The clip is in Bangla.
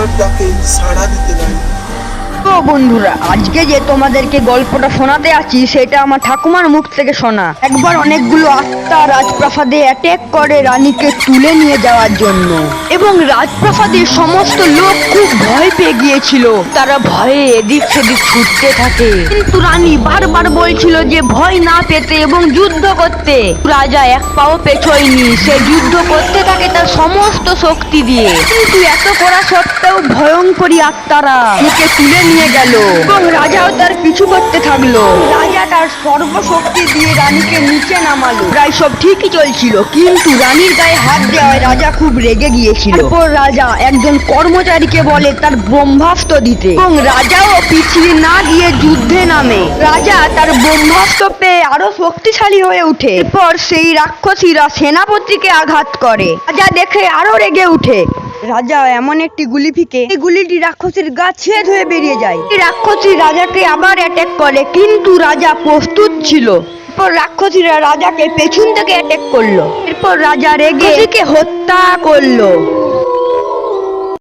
রাজার ডাকে সাড়া দিতে লাগে তো বন্ধুরা, আজকে যে তোমাদেরকে গল্পটা শোনাতে আছি, সেটা আমার ঠাকুমার মুখ থেকে শোনা। একবার অনেকগুলো আত্মা রাজপ্রাসাদে অ্যাটাক করে রানীকে তুলে নিয়ে যাওয়ার জন্য। এবং রাজপ্রাসাদের সমস্ত লোক খুব ভয় পেয়ে গিয়েছিল। তারা ভয়ে এদিক সেদিক ছুটতে থাকে। কিন্তু রানী বারবার বলছিল যে ভয় না পেতে এবং যুদ্ধ করতে। রাজা এক পাও পেছোয়নি, সে যুদ্ধ করতে থাকে তার সমস্ত শক্তি দিয়ে। কিন্তু এত করা সত্ত্বেও ভয়ঙ্করী আত্মারা তুলে নিয়ে গেল। এবং রাজাও তার পিছু করতে থাকল। রাজা তার সর্বশক্তি দিয়ে রানীকে নিচে নামালো। প্রায় সব ঠিকই চলছিল, কিন্তু রানীর গায়ে হাত দেওয়ায় রাজা খুব রেগে গিয়েছিল। তারপর রাজা একজন কর্মচারীকে বলে তার ব্রহ্মাস্ত্র দিতে। এবং রাজাও পিছিয়ে না গিয়ে যুদ্ধে নামে। রাজা তার ব্রহ্মাস্ত্র পেয়ে আরও শক্তিশালী হয়ে উঠে। এরপর সেই রাক্ষসীরা সেনাপতিকে আঘাত করে। রাজা দেখে আরও রেগে উঠে। রাজা এমন একটি গুলি ফিকে, এই গুলিটি রাক্ষসীর গা ছেদ হয়ে বেরিয়ে যায়। এই রাক্ষসী রাজাকে আবার অ্যাটাক করে, কিন্তু রাজা প্রস্তুত ছিল। এরপর রাক্ষসীরা রাজাকে পেছন থেকে অ্যাটাক করল। এরপর রাজা রেগে হত্যা করল।